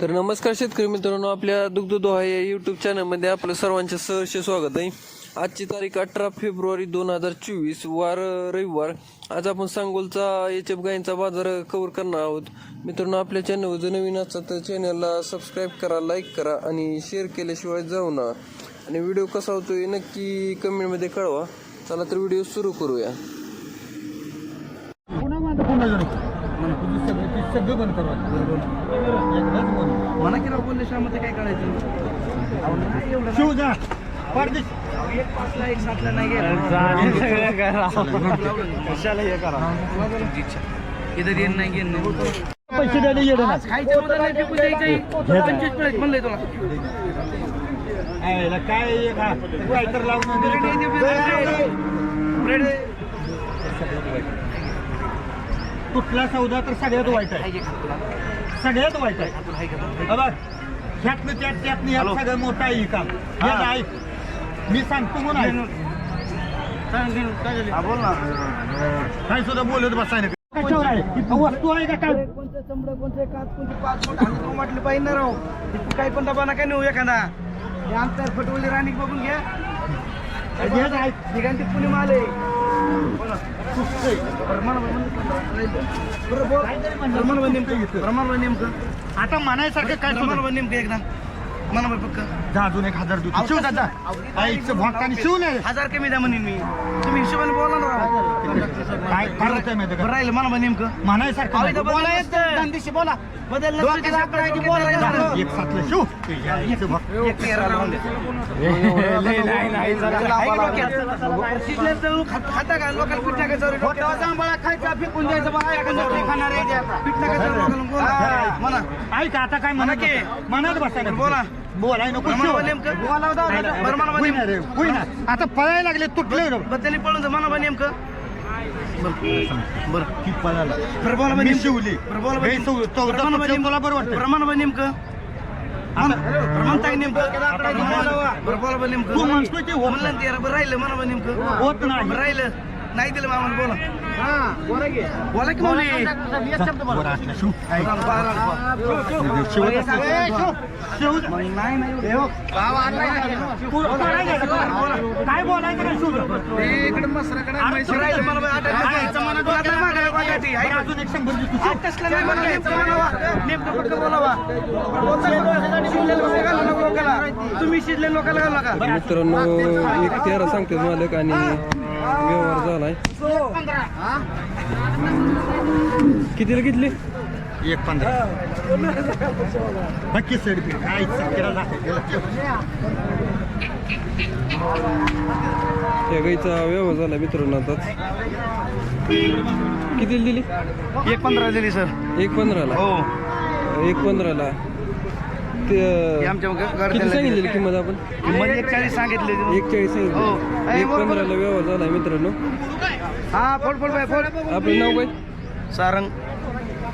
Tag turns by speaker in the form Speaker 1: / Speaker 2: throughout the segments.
Speaker 1: तर नमस्कार शेतकरी मित्रांनो आपल्या दुग्ध दोहा या यूट्यूब चॅनलमध्ये आपलं सर्वांचे सहर्ष स्वागत आहे. आजची तारीख अठरा फेब्रुवारी दोन हजार चोवीस वार रविवार. आज आपण सांगोलचा एच एफ गायींचा बाजार कवर करणार आहोत. मित्रांनो आपल्या चॅनलवर जर नवीन असतात तर चॅनलला सबस्क्राईब करा लाईक करा आणि शेअर केल्याशिवाय जाऊ नका. आणि व्हिडिओ कसा होतो आहे नक्की कमेंटमध्ये कळवा. चला तर व्हिडिओ सुरू करूया.
Speaker 2: पुन्हा माझं पुन्हा जण म्हणा तुझी सगळं बंद करू.
Speaker 3: बोलले काय करायचं नाही एवढं
Speaker 2: शिव जा परदेश
Speaker 3: अहो, एक पाचला एक सातला नाही गेला इथं येणं नाही. घेणं नाही
Speaker 2: पैसे द्यायला
Speaker 3: खायचं म्हणलं नाही फेकून द्यायचं पंचवीस प्लेट म्हणलंय तुला.
Speaker 2: नाही काय तर लावून
Speaker 3: ब्रेड
Speaker 2: कुठला सौदा तर सगळ्यात वाईट आहे. सगळ्यात वाईट आहे. हा बघ ह्यातनं त्यात त्यातनं ह्यात सगळं मोठं आहे हे काम. हे. नाही मी सांगतो म्हणून आहे.
Speaker 3: बोल ना.
Speaker 2: काय सुद्धा बोलत बसायला कशावर आहे? वस्तू आहे का काय
Speaker 3: कोणतं चमडं कोणतं कात कोणती पाच बोट आणि तो वाटलं पाहिजे ना राव. ते काही पण डबा काय नेऊ एखादा. हे अंतर फटवली राणी बघून घ्या.
Speaker 2: हे.
Speaker 3: तिघांची पुणे माल आहे. बोला. बरं, मला बरं, नेमकं. नेमकं
Speaker 2: आता म्हणायसारखं काय
Speaker 3: बरं, मला नेमकं एकदा. मला बरं पक्क.
Speaker 2: जा अजून एक हजार शिव दादा आईचं भक्तानी शिव नाही.
Speaker 3: हजार कमी द्या म्हणेन मी. तुम्ही हिशोबाने बोला ना राव.
Speaker 2: काय करत आहे माहिती
Speaker 3: बरं
Speaker 2: का?
Speaker 3: राहिलं मला बरं नेमकं.
Speaker 2: म्हणायसारखं
Speaker 3: अहो,
Speaker 2: नाही.
Speaker 3: इथं बोला येतं. धंदेशी बोला.
Speaker 2: एक सातलं शिव.
Speaker 3: एक तेरा. आहे की डोक्यात? खात- खाता का? लोकांना पीठ टाकायचं रे डोक्यात? खायचा फेकून द्यायचं बा, एखादं खाणार आहे ते आता. पीठ टाकायचं लोकांना बोला. म्हणा.
Speaker 2: ऐक आता काय
Speaker 3: म्हणा की.
Speaker 2: म्हणत बसायला
Speaker 3: बोला.
Speaker 2: बोलाय नको
Speaker 3: नेमकं बरं मला
Speaker 2: रे. आता पळायला लागले तुटले रे.
Speaker 3: बदली पळून जा, मला बरं नेमकं बरं बरं
Speaker 2: की पळायला.
Speaker 3: बरं बोला बरं
Speaker 2: मी
Speaker 3: नेमकं.
Speaker 2: शिवली.
Speaker 3: बरं बोला बरं
Speaker 2: हे
Speaker 3: नेमकं.
Speaker 2: चौदा
Speaker 3: बरं नेमकं.
Speaker 2: तुला बरं वाटतं?
Speaker 3: बरं मला बरं नेमकं म्हणा. बरं म्हणता की नेमकं बरं बोला बरं नेमकं
Speaker 2: तू म्हणतोय की होत
Speaker 3: म्हणलं ना ते, बरं राहिलं बरं नेमकं
Speaker 2: होत नाही.
Speaker 3: बरं राहिलं नाही दिलं मामा बोला बोला की.
Speaker 2: काय बोलायचं.
Speaker 3: तुम्ही शिजले लोकांना
Speaker 1: मित्रांनो एक तेरा सांगते मालक आणि व्यवहार झालाय. कितीला घेतली?
Speaker 2: एक पंधरा. नक्की दाखव.
Speaker 1: त्या गाईचा व्यवहार झाला मित्रांनो आता कितीला दिली?
Speaker 3: एक पंधरा दिली सर.
Speaker 1: एक पंधराला?
Speaker 3: हो.
Speaker 1: एक पंधराला. ते
Speaker 3: आमच्या ग-
Speaker 1: किती सांगितलेली किंमत आपण?
Speaker 3: मध्ये एक चाळीस सांगितले.
Speaker 1: एक चाळीस
Speaker 3: हो.
Speaker 1: सांगितलं एक. पंधराला व्यवहार झालाय मित्रांनो.
Speaker 3: हा फोड फोड बाय फोड.
Speaker 1: आपलं नाव काय?
Speaker 3: सारंग.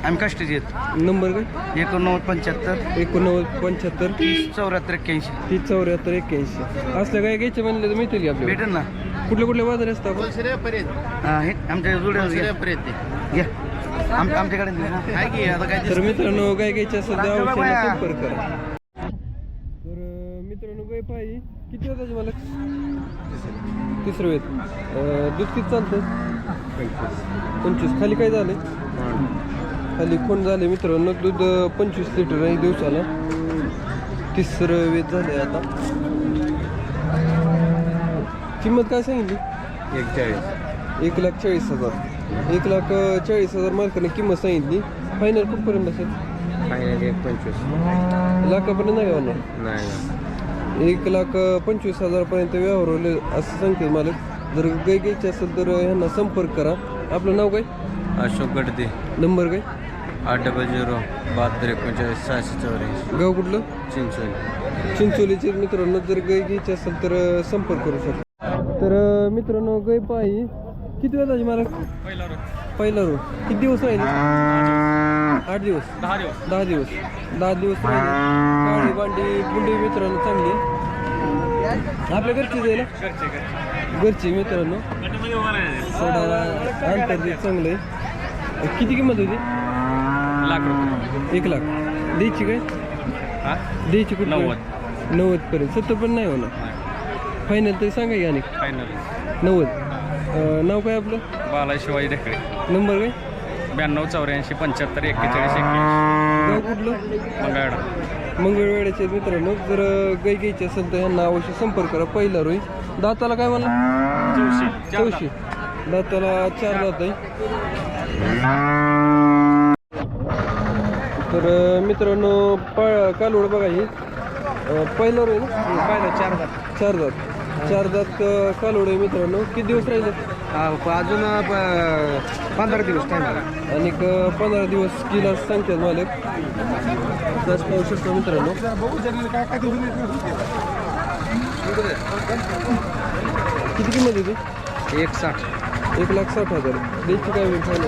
Speaker 3: आम्ही कष्टाचे आहेत.
Speaker 1: नंबर काय?
Speaker 3: एकोणनव्वद पंच्याहत्तर.
Speaker 1: एकोणनव्वद पंच्याहत्तर.
Speaker 3: तीस चौऱ्याहत्तर एक्क्याऐंशी.
Speaker 1: तीस चौऱ्याहत्तर एक्क्याऐंशी. असल्या काय घ्यायचे म्हणले तर मिळतील आपल्याला?
Speaker 3: भेटेल ना.
Speaker 1: कुठले कुठले बाजार असतात
Speaker 3: हा हे आमच्या जुड्या घ्या. आम- आमच्याकडे दे. काय की आता काय
Speaker 1: तर मित्रांनो घ्यायची असेल. संपर्क करा. तर अं, मित्रांनो गाय पाहिजे किती होताची मला तिसरं वेत अं, दूध किती चालतं? पंचवीस. खाली काय झाले खाली कोण झाले मित्रांनो? दूध अं, पंचवीस लिटर आहे दिवसाला. तिसरं वेत झाले आता. किंमत काय सांगितली?
Speaker 2: एक चाळीस
Speaker 1: एक लाख चाळीस हजार. एक लाख चाळीस हजार मालकाने किंमत सांगितली. फायनल कुठपर्यंत असेल?
Speaker 2: फायनल एक पंचवीस.
Speaker 1: लाखापर्यंत नाही होणार.
Speaker 2: नाही
Speaker 1: एक लाख पंचवीस हजारपर्यंत व्यवहार होईल असं सांगते मालक. जर गाय घ्यायची असेल तर ह्यांना संपर्क करा. आपलं नाव काय?
Speaker 4: अशोक गडदे
Speaker 1: नंबर काय?
Speaker 4: आठ डबल झिरो बहात्तर एकोणचाळीस सहाशे चौऱ्याऐंशी.
Speaker 1: गाव कुठलं?
Speaker 4: चिंचोली.
Speaker 1: चिंचोलीचे मित्रांनो जर गाय घ्यायची असेल तर संपर्क करू शकता. तर मित्रांनो गाय पाही किती वेळ झाली मालक? पहिला रो किती दिवस राहिले? आठ दिवस. दहा दिवस. दहा दिवस. दहा दिवस राहिले. काळी बांडी मित्रांनो चांगली. आपल्या घरचीच आहे ना? घरची मित्रांनो. सोडा अंतर ते चांगलं आहे किती किंमत होती?
Speaker 4: लाख रुपये.
Speaker 1: एक लाख. द्यायची काय?
Speaker 4: हा?
Speaker 1: द्यायची कुठं
Speaker 4: नव्वद.
Speaker 1: नव्वद पर्यंत. सत्तर पण नाही होणार. फायनल तरी सांगा की आणि.
Speaker 4: फायनल
Speaker 1: नव्वद. अं, नाव काय आपलं?
Speaker 4: बाला शिवाजी ढेकळे.
Speaker 1: नंबर काय?
Speaker 4: ब्याण्णव चौऱ्याऐंशी पंच्याहत्तर एक्केचाळीस
Speaker 1: गाव कुठलं?
Speaker 4: मंगळवेढा.
Speaker 1: मंगळवेड्याचे मित्रांनो. जर अं, गाय घ्यायची असेल तर ह्यांना अवश्य संपर्क करा. पहिला रोई दाताला काय म्हणला?
Speaker 4: चौशे
Speaker 1: चौशी दाताला चार दात आहे. तर अं, मित्रांनो प कालवड बघा ही. अं, पहिला रोई ना?
Speaker 3: पाहिलं चार दात.
Speaker 1: चार दात. चार दात अं, कालवड आहे मित्रांनो किती दिवस राहिले
Speaker 3: अजून पंधरा दिवस टाइम
Speaker 1: आणि पंधरा दिवस किला सांगतात मालक तस पाहू शकतो मित्रांनो. किती किंमत आहे ती?
Speaker 3: एक साठ
Speaker 1: एक लाख साठ हजार. द्यायची काय वेळ फायनल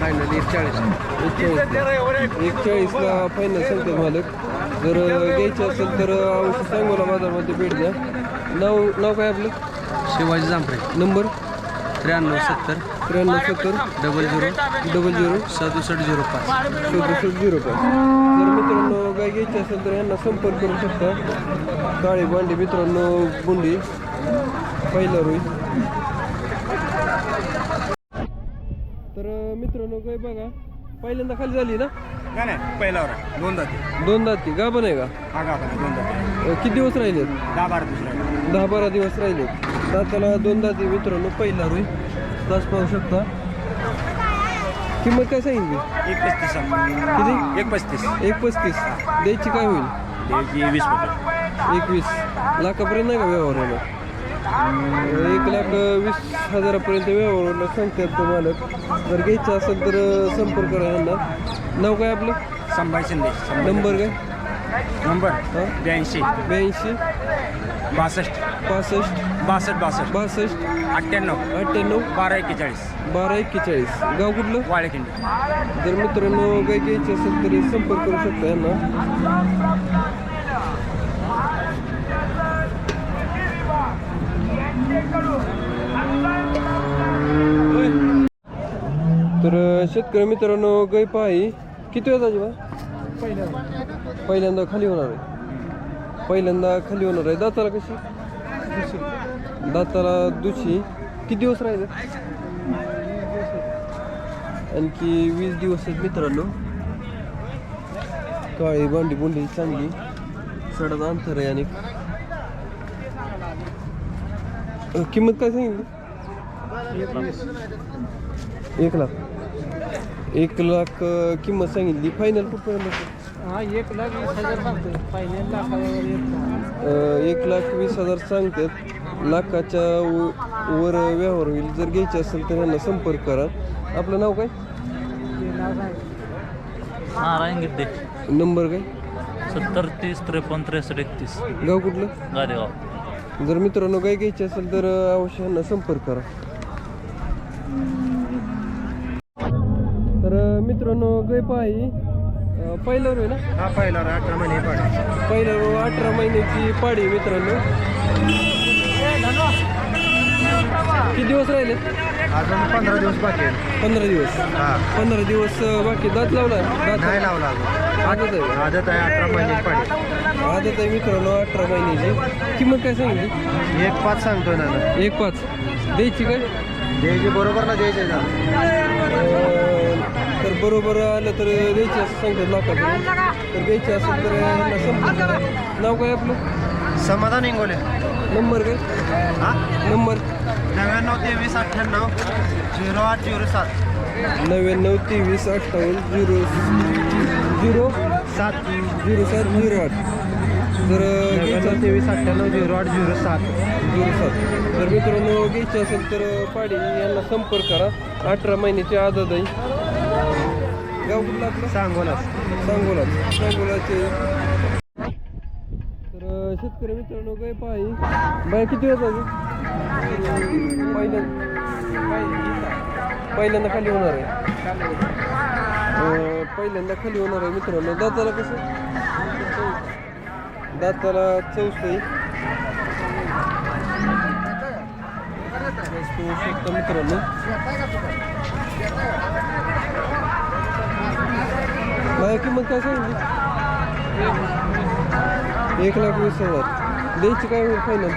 Speaker 3: फायनल एक चाळीस
Speaker 1: एक एक चाळीसला फायनल सांगतात मालक जर घ्यायचं असेल तर सांगोला बाजारमध्ये भेट द्या. नाव नाव काय आपलं?
Speaker 3: शिवाजी जांभरे.
Speaker 1: नंबर?
Speaker 3: त्र्याण्णव सत्तर.
Speaker 1: त्र्याण्णव सत्तर.
Speaker 3: Double zero.
Speaker 1: Double zero.
Speaker 3: सदुसष्ट झिरो पाच.
Speaker 1: सदुसष्ट झिरो पाच. जर मित्रांनो गाय घ्यायची असेल तर यांना संपर्क करू शकता. काळी भांडी मित्रांनो बुंडी पहिला रोई. तर मित्रांनो गाय बघा. पहिल्यांदा खाली झाली ना?
Speaker 2: नाही नाही पहिल्यावर दोन दाती
Speaker 1: दोन दाती गाभण आहे का?
Speaker 2: हा दोन दाती
Speaker 1: किती दिवस राहिलेत?
Speaker 2: दहा बारा दुसऱ्या
Speaker 1: दहा बारा दिवस राहिलेत दाताला दोन दाती मित्रांनो पहिला रोई तास पाहू शकता. किंमत काय सांगितली?
Speaker 2: एक पस्तीस
Speaker 1: किती?
Speaker 2: एक पस्तीस
Speaker 1: एक पस्तीस द्यायची काय होईल?
Speaker 2: ते वीस रुपये.
Speaker 1: एकवीस. लाखापर्यंत नाही का व्यवहार होणार? एक लाख वीस हजारापर्यंत व्यवहार होणार सांगतात ते मालक. जर घ्यायचं असेल तर संपर्क करा यांना. नाव काय आपलं?
Speaker 2: संभाजी शिंदे.
Speaker 1: नंबर काय?
Speaker 2: नंबर.
Speaker 1: हा?
Speaker 2: ब्याऐंशी.
Speaker 1: ब्याऐंशी.
Speaker 2: बासष्ट.
Speaker 1: पासष्ट
Speaker 2: बासष्ट बासष्ट.
Speaker 1: बासष्ट.
Speaker 2: अठ्ठ्याण्णव.
Speaker 1: अठ्ठ्याण्णव.
Speaker 2: बारा एक्केचाळीस.
Speaker 1: बारा एक्केचाळीस. गाव कुठलं?
Speaker 2: वाळेखिंडी.
Speaker 1: जर मित्रांनो गाय घ्यायची असेल तरी संपर्क करू शकता यांना. तर शेतकरी मित्रांनो गाय पाही किती वेळ बा? पहिल्यांदा खाली होणार आहे. पहिल्यांदा खाली होणार आहे. दाताला कशी? दाताला दुशी किती दिवस राहिले? आणखी वीस दिवस आहेत मित्रांनो. काळी बांडी बोंडी चांगली. सडत अंतर आहे आणि किंमत काय सांगितली? एक लाख. एक लाख किंमत सांगितली. फायनल कुठपर्यंत?
Speaker 3: हा एक लाख वीस हजार सांगतोय. फायनल लाखावर
Speaker 1: अ, एक लाख वीस हजार सांगतात. लाखाच्या व- वर व्यवहार होईल. जर घ्यायचे असेल तर यांना संपर्क करा. आपलं नाव काय?
Speaker 5: नारायण गिड्डे
Speaker 1: नंबर काय?
Speaker 5: सत्तर तीस त्रेपन्न त्रेसष्ट एकतीस.
Speaker 1: गाव कुठलं?
Speaker 5: गादेगाव.
Speaker 1: जर मित्रांनो गाय घ्यायची असेल तर अ, अवश्य यांना संपर्क करा. तर अ, मित्रांनो गाय पाही पहिला रोय ना?
Speaker 2: हा पहिला अठरा महिने पाडे.
Speaker 1: पहिला रो अठरा महिन्याची पाडी मित्रांनो. किती दिवस राहिले?
Speaker 2: अजून पंधरा दिवस बाकी आहे
Speaker 1: पंधरा दिवस.
Speaker 2: हा.
Speaker 1: पंधरा दिवस बाकी दात लावला? दात
Speaker 2: नाही लावला अजून.
Speaker 1: आदत आहे.
Speaker 2: आदत आहे अठरा महिने पाडे.
Speaker 1: आदत आहे मित्रांनो अठरा महिन्याची. किंमत काय सांगितली?
Speaker 2: एक पाच सांगतोय ना
Speaker 1: एक पाच. द्यायची काय?
Speaker 2: द्यायचे बरोबर ना द्यायचे ना
Speaker 1: अं, तर बरोबर आलं तर द्यायची असं सांगतात लाखापर्यंत तर द्यायची असेल तर यांना संपर्क करा नाव काय आपलं?
Speaker 2: समाधान इंगोले
Speaker 1: नंबर काय?
Speaker 2: हा?
Speaker 1: नंबर?
Speaker 2: नव्याण्णव तेवीस अठ्ठ्याण्णव झिरो आठ झिरो सात.
Speaker 1: नव्याण्णव तेवीस अठ्ठावन्न झिरो झिरो
Speaker 2: सात.
Speaker 1: झिरो सात झिरो आठ. जर घ्यायचं
Speaker 2: नव्याण्णव तेवीस अठ्ठ्याण्णव झिरो आठ झिरो सात.
Speaker 1: झिरो सात. जर मित्रांनो घ्यायची असेल तर पाडी यांना संपर्क करा. अठरा महिन्याची आदत आहे. गाव कुठलं आपलं?
Speaker 2: सांगोला
Speaker 1: सांगोला सांगोलाचे. तर शेतकरी मित्रांनो गाय पाही बाय किती वेळ अजून पहिल्यांदा. पहिल्यांदा खाली होणार आहे. पहिल्यांदा खाली होणार आहे मित्रांनो. दाताला कसं? दाताला चौसई मित्रांनो. माझ्या किंमत काय सांगितली एक लाख वीस हजार. द्यायची काय होईल फायनल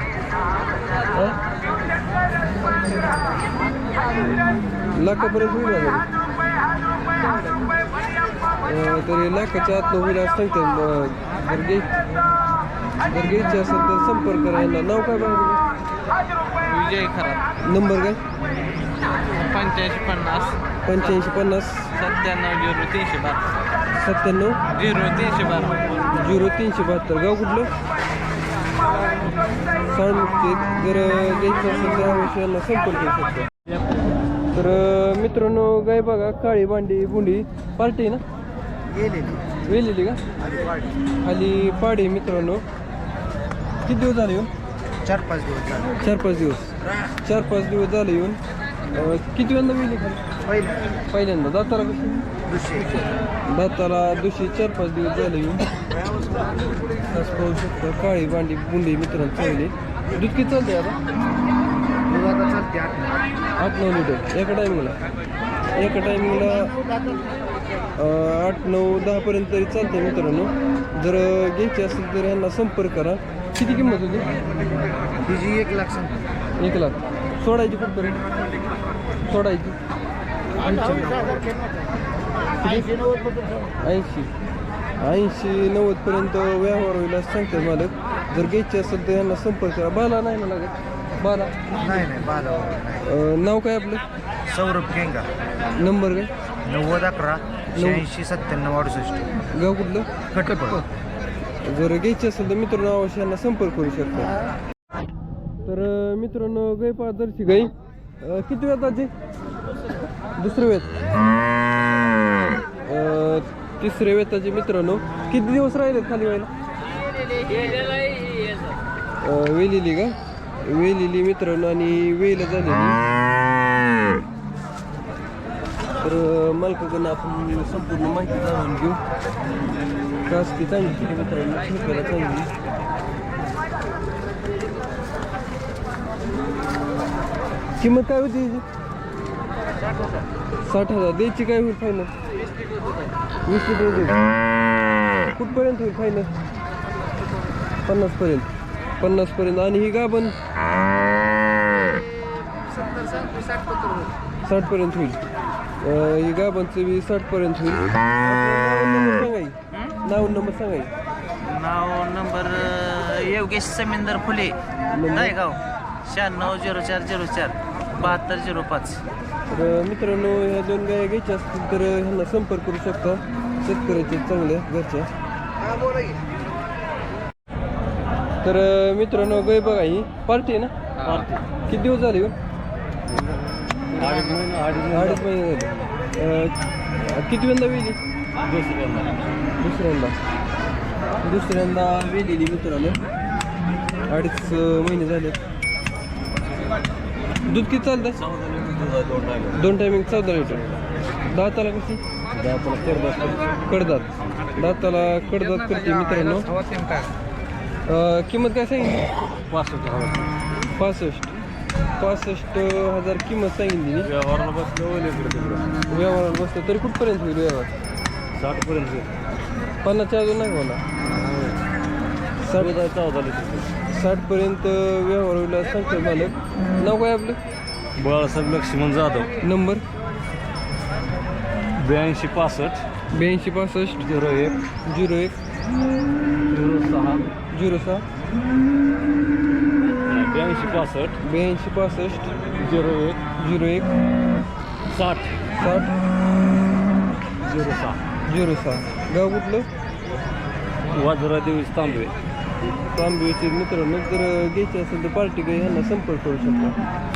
Speaker 1: लाखापर्यंत होईल ना तरी लाखाच्या आत होईल असं सांगते. मग जर घ्याय घ्यायची असेल तर संपर्क करा नाव काय पाहिजे
Speaker 4: विजय खरात.
Speaker 1: नंबर काय?
Speaker 4: पंच्याऐंशी पन्नास.
Speaker 1: पंच्याऐंशी पन्नास.
Speaker 4: सत्त्याण्णव झिरो तीनशे बारा.
Speaker 1: सत्त्याण्णव.
Speaker 4: झिरो तीनशे बारा.
Speaker 1: झिरो तीनशे बहात्तर. गाव कुठलं? सांगते जर घ्यायचं असेल तर अवश्य यांना संपर्क करू शकतो. तर मित्रांनो गाय बघा काळी भांडी बुंडी पार्टी ना? वेलेली का? खाली पाडी. मित्रांनो. किती दिवस झाले येऊन
Speaker 3: चार पाच दिवस झाले.
Speaker 1: चार पाच दिवस. चार पाच दिवस झाले येऊन. अं, किती वेळा वेली खाली
Speaker 3: पहिले.
Speaker 1: पहिल्यांदा. दाताला कशी?
Speaker 3: दुसरे.
Speaker 1: दाताला दुसरी चार पाच दिवस झाले येऊन. तास पाहू शकतो काळी भांडी बुंडी मित्रांनो चांगली. दूध किती चालते आता?
Speaker 3: दूध आता चालते आठ नऊ.
Speaker 1: आठ नऊ लिटर. एका टायमिंगला? एका टायमिंगला आठ नऊ दहापर्यंत तरी चालते मित्रांनो. जर घ्यायची असेल तर यांना संपर्क करा. किती किंमत होती?
Speaker 3: तिची एक लाख सांगतो
Speaker 1: एक लाख. सोडायची कुठपर्यंत सोडायची. ऐंशी. ऐंशी. नव्वदपर्यंत व्यवहार होईल असं सांगते मालक. जर घ्यायची असेल तर यांना संपर्क करा. बाला नाही ना लागत? बाला.
Speaker 3: नाही नाही
Speaker 1: अं, नाव काय आपलं?
Speaker 3: सौरभ केंगा.
Speaker 1: नंबर काय?
Speaker 3: नव्वद अकरा शहाऐंशी सत्त्याण्णव अडुसष्ट.
Speaker 1: गाव कुठलं?
Speaker 3: कटपळ.
Speaker 1: जर घ्यायची असेल तर मित्रांनो अवश्य यांना संपर्क करू शकता. तर मित्रांनो गाय पादरची गाई किती वेळ ताजी दुसरे वेळ तिसरे वेताचे मित्रांनो किती दिवस राहिले खाली व्हायला? अं, वेलेली का? वेलेली मित्रांनो आणि वेल झालेली. तर अं, आपण संपूर्ण माहिती जाणून घेऊ. कास ती चांगली केली मित्रांनो ठेकायला चांगली. किंमत काय होती साठ हजार. द्यायची काय होईल फायनल वीस लिटर देऊ कुठपर्यंत होईल फायनल पन्नासपर्यंत. पन्नासपर्यंत. आणि ही गाभण? साठपर्यंत होईल. ही गाभांचं बी साठपर्यंत होईल. नंबर सांगाई नाव नंबर सांगाई
Speaker 6: नाव नंबर योगेश समिंदर फुले. नायगाव शहाण्णव झिरो चार झिरो चार. बहात्तर झिरो पाच.
Speaker 1: तर मित्रांनो ह्या दोन गाय घ्यायच्या असतील तर ह्यांना संपर्क करू शकता. शेतकऱ्याचे चांगल्या घरच्या तर मित्रांनो गाय बघा ही. पार्टी आहे ना? किती दिवस झाले हो? अडीच महिने झाले. किती वेळा वेली? दुसऱ्यांदा. दुसऱ्यांदा. वेलेली मित्रांनो. अडीच महिने झाले. दूध किती चालतं दोन टायमिंग चौदा लिटर. दाताला कशी कडदात दाताला कडदात करते मित्रांनो. अं, किंमत काय सांगितली? पासष्ट पासष्ट. हजार किंमत सांगितली
Speaker 5: व्यवहाराला बसलं
Speaker 1: व्यवहाराला बसलं. तरी कुठपर्यंत होईल व्यवहार?
Speaker 5: साठ पर्यंत
Speaker 1: पन्नासच्या अजून नाही होला साठ
Speaker 5: चौदा लिटर.
Speaker 1: साठपर्यंत व्यवहार होईल असं सांगतो मालक. नाव काय आपलं?
Speaker 5: बाळासाहेब लक्ष्मण जाधव.
Speaker 1: नंबर?
Speaker 5: ब्याऐंशी पासष्ट.
Speaker 1: ब्याऐंशी पासष्ट.
Speaker 5: झिरो एक.
Speaker 1: झिरो एक.
Speaker 5: झिरो सहा.
Speaker 1: झिरो सहा.
Speaker 5: ब्याऐंशी पासष्ट.
Speaker 1: ब्याऐंशी पासष्ट
Speaker 5: झिरो एक
Speaker 1: झिरो एक.
Speaker 5: साठ.
Speaker 1: साठ.
Speaker 5: झिरो सहा.
Speaker 1: झिरो सहा. गाव कुठलं?
Speaker 5: वाजरा देवी तांबवे
Speaker 1: तांबेचे मित्रांनो जर घ्यायचे असेल तर पार्टी काही यांना संपर्क करू शकता.